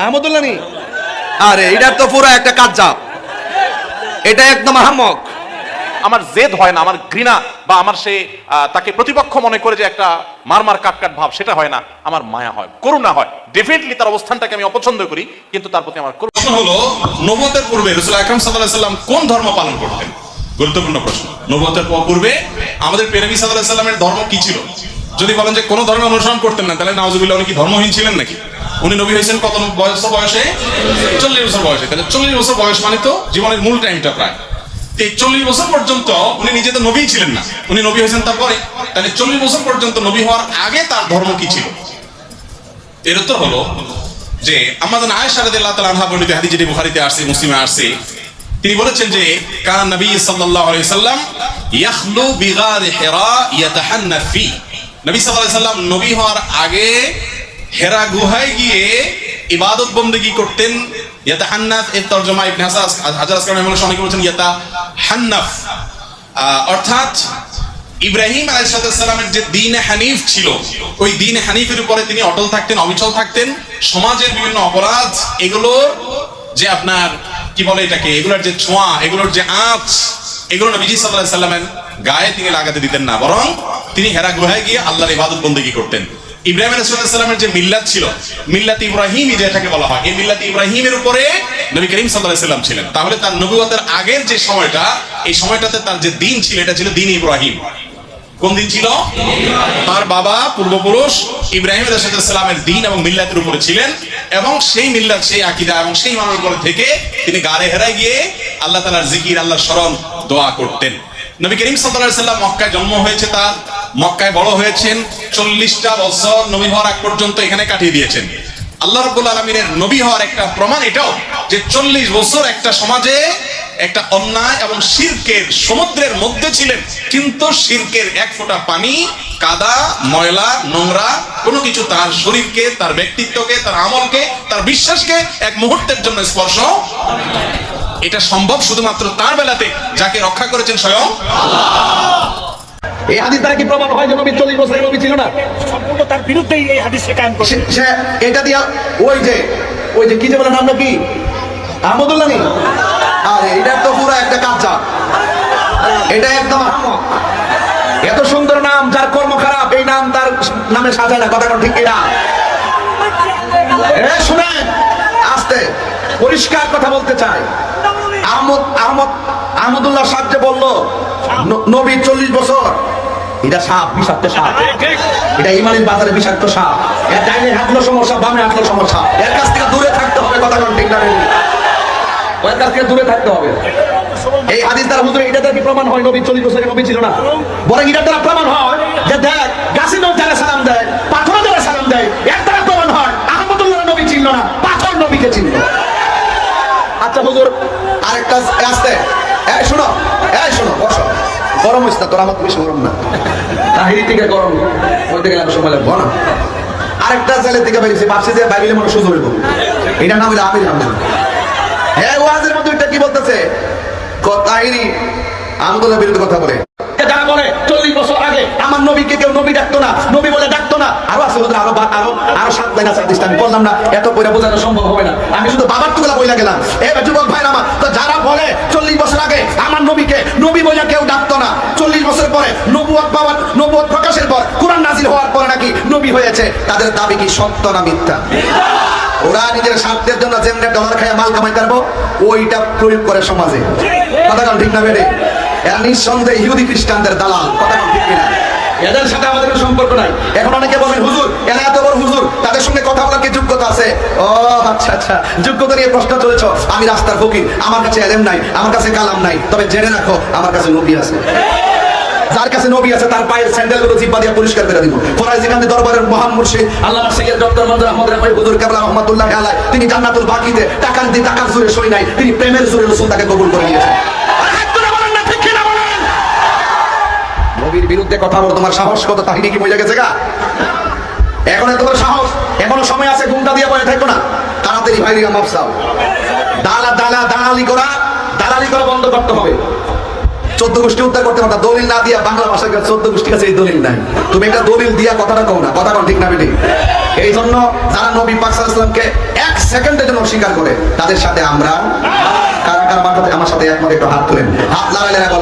আহমদুল্লাহ নি আরে এটা তো পুরো একটা কাজ্জাব এটা একদম আহমক আমার জেদ হয় না আমার ঘৃণা বা আমার সে আহ, তাকে প্রতিপক্ষ মনে করে যে একটা মারমার কাটকাট ভাব সেটা হয় না আমার মায়া হয় করুণা হয়। ডেফিনেটলি তার অবস্থানটাকে আমি অপছন্দ করি কিন্তু তার প্রতি আমার করুণা প্রশ্ন হলো নবতের পূর্বে রসুল আকরাম সাল্লাহ সাল্লাম কোন ধর্ম পালন করতেন? গুরুত্বপূর্ণ প্রশ্ন। নবতের পূর্বে আমাদের পেনবী সাল্লাহ সাল্লামের ধর্ম কি ছিল? যদি বলেন যে কোন ধর্ম অনুসরণ করতেন না, তাহলে নাওজুবিল্লাহ উনি কি ধর্মহীন ছিলেন নাকি? উনি নবী হয়েছেন কত বয়স বয়সে? চল্লিশ বছর বয়সে। তাহলে চল্লিশ বছর বয়স মানে তো জীবনের মূল টাইমটা প্রায়। এই চল্লিশ বছর পর্যন্ত উনি নিজে তো নবী ছিলেন না। উনি নবী হয়েছেন তারপরে। তাহলে চল্লিশ বছর পর্যন্ত নবী হওয়ার আগে তার ধর্ম কি ছিল? এর উত্তর হলো যে আমাদের আয়েশা রাদিয়াল্লাহু তাআলা আনহা বর্ণিত হাদিস যেটি বুখারীতে আসছে, মুসলিমে আসছে। তিনি বলেছেন যে কারণ নবী সাল্লাল্লাহু আলাইহি সাল্লাম বিগার হিরা ইয়াতাহান্নাফ ফি। নবী সাল্লাল্লাহু সাল্লাম নবী হওয়ার আগে হেরা গুহায় গিয়ে ইবাদত বন্দেগী করতেন। ইয়াতাহান্নাফ এর তরজমা ইবনে হাসান হাজার আসকার রহমানুল্লাহ অনেকে বলেছেন ইয়াতাহান্নাফ আহ, অর্থাৎ ইব্রাহিম আলাইসালামের যে দিন হানিফ ছিল ওই দিন হানিফের উপরে তিনি অটল থাকতেন অবিচল থাকতেন। সমাজের বিভিন্ন অপরাধ এগুলো যে আপনার কি বলে এটাকে এগুলোর যে ছোঁয়া এগুলোর যে আঁচ এগুলো নবীজি সাল্লাহ সাল্লামের গায়ে তিনি লাগাতে দিতেন না, বরং তিনি হেরা গুহায় গিয়ে আল্লাহর ইবাদত বন্দেগী করতেন। ইব্রাহিম আলাইসাল্লামের যে মিল্লাত ছিল, মিল্লাত ইব্রাহিমই যেটাকে বলা হয়, এই মিল্লাত ইব্রাহিমের উপরে নবী করিম সাল্লাহ সাল্লাম ছিলেন। তাহলে তার নবুয়তের আগের যে সময়টা, এই সময়টাতে তার যে দিন ছিল, এটা ছিল দিন ইব্রাহিম। কোন দিন ছিল? তার বাবা পূর্বপুরুষ ইব্রাহিম আলাইসালামের দিন এবং মিল্লাতের উপরে ছিলেন, এবং সেই মিল্লাত, সেই আকিদা এবং সেই মানুষের উপরে থেকে তিনি গাড়ে হেরায় গিয়ে আল্লাহ তালার জিকির আল্লাহ স্মরণ, দোয়া করতেন। নবী করিম সাল্লাহ সাল্লাম মক্কায় জন্ম হয়েছে তার। মক্কায় বড় হয়েছেন। চল্লিশটা বছর নবী হওয়ার আগ পর্যন্ত এখানে কাটিয়ে দিয়েছেন। আল্লাহ রব্বুল আলমিনের নবী হওয়ার একটা প্রমাণ এটাও যে চল্লিশ বছর একটা সমাজে একটা অন্যায় এবং শিরকের সমুদ্রের মধ্যে ছিলেন। কিন্তু শিরকের এক ফোঁটা পানি, কাদা, ময়লা, নোংরা, কোনো কিছু তার শরীরকে, তার ব্যক্তিত্বকে, তার আমলকে, তার বিশ্বাসকে এক মুহূর্তের জন্য স্পর্শ এটা সম্ভব শুধুমাত্র তার বেলাতে যাকে রক্ষা করেছেন স্বয়ং এই হাদিস দ্বারা কি প্রমাণ হয় যে নবী চল্লিশ বছরের নবী ছিল না? সম্পূর্ণ তার বিরুদ্ধেই এই হাদিস সে কায়েম করছে। সে- এটা দিয়া ওই যে ওই যে কি যে বলে নামটা কি আহমদুল্লাহ আরে এটা তো পুরো একটা কাঁচা এটা একদম এত সুন্দর নাম যার কর্ম খারাপ এই নাম তার নামে সাজায় না কথা কোন ঠিক এটা এ শুনেন আস্তে পরিষ্কার কথা বলতে চাই। আহমদ আহমদ, আহমদুল্লাহ সাহেব যে বলল নবী চল্লিশ বছর। এটা সাপ, বিষাক্ত সাপ। এটা ইমানের বাজারে বিষাক্ত সাপ। এর ডাইনে হাঁটলো সমস্যা, বামে হাঁটলো সমস্যা। এর কাছ থেকে দূরে থাকতে হবে, কথা ঠিক না কাছ থেকে দূরে থাকতে হবে। এই হাদিস দ্বারা হুজুর এটা দ্বারা প্রমাণ হয়? নবী চল্লিশ বছরের নবী ছিল না। বরং এটা দ্বারা প্রমাণ হয় যে দেখ গাছিনোর গরম হয়েছে না তোর আমার বেশি গরম না। তাহিরি থেকে গরম বলতে গেলে আমি সময় লাগবো না। আরেকটা ছেলে থেকে বেরিয়েছে ভাবছি যে বাইরে মনে সুযোগ হইব। এটা নাম হইলে আমির আহমেদ। হ্যাঁ ওয়াজের মধ্যে এটা কি বলতেছে? তাহিরি আহমদুল্লাহ বিরুদ্ধে কথা বলে। যারা বলে চল্লিশ বছর আগে আমার নবীকে কেউ নবী ডাকতো না, নবী বলে ডাকতো না, আরও আছে আরও আরও আরও সাত লাইন আছে আমি বললাম না, এত পয়সা বোঝানো সম্ভব হবে না। আমি শুধু বাবার টুকরা বইলা গেলাম। এ যুবক ভাই আমার, তো যারা বলে চল্লিশ বছর আগে আমার নবীকে নবী বলে কেউ ডাকতো না, চল্লিশ বছর পরে নবুয়ত পাওয়ার, নবুয়ত প্রকাশের পর কোরআন নাজিল হওয়ার পরে নাকি নবী হয়েছে, তাদের দাবি কি সত্য না মিথ্যা? ওরা নিজের স্বার্থের জন্য যেমনি ডলার খাইয়া মাল কামাই পারব ওইটা প্রয়োগ করে সমাজে। কথা ঠিক না বেড়ে? এরা নিঃসন্দেহে ইহুদি খ্রিস্টানদের দালাল কথা ঠিক কিনা? এদের সাথে আমাদের কোনো সম্পর্ক নাই। এখন অনেকে বলেন হুজুর এরা এত বড় হুজুর তাদের সঙ্গে কথা বলার কি যোগ্যতা আছে? ও আচ্ছা আচ্ছা যোগ্যতা নিয়ে প্রশ্ন চলেছ আমি রাস্তার ফকির আমার কাছে এলেম নাই আমার কাছে কালাম নাই তবে জেনে রাখো আমার কাছে নবী আছে। যার কাছে নবী আছে তার পায়ের স্যান্ডেলগুলো জিব্বা দিয়ে পরিষ্কার করে দিব। ফরাইজি কান্দি দরবারের মহান মুর্শিদ আল্লামা সৈয়দ ডক্টর মঞ্জুর আহমদ রাফাই হুজুর কেবলা রহমাতুল্লাহ আলাই তিনি জান্নাতুল বাকিতে টাকার দিয়ে টাকার জোরে সই নাই তিনি প্রেমের জোরে রসুল তাকে কবুল করে নিয়েছেন। নবীর বিরুদ্ধে কথা বলো, তোমার সাহস কত? তাহিনী কি মজা গেছে গা? এখন বড় সাহস, এখনও সময় আছে, ঘুমটা দিয়ে পরে থাকো না। তাড়াতাড়ি ভাইরি মাপসাও দালা দালা, দালালি করা দালালি করা বন্ধ করতে হবে। চোদ্দ গোষ্ঠী উদ্ধার করতে দলিল না দিয়া বাংলা চোদ্দ গোষ্ঠী এই দলিল নাই। তুমি একটা দলিল দিয়া কথাটা কও না, কথা ঠিক না বেটি এই জন্য যারা নবী ওয়াসাল্লামকে এক সেকেন্ডের জন্য অস্বীকার করে, তাদের সাথে আমরা, কারা কারা আমার সাথে আমার সাথে একমত, একটু হাত তুলেন। হাত লাগাইলে না বলবেন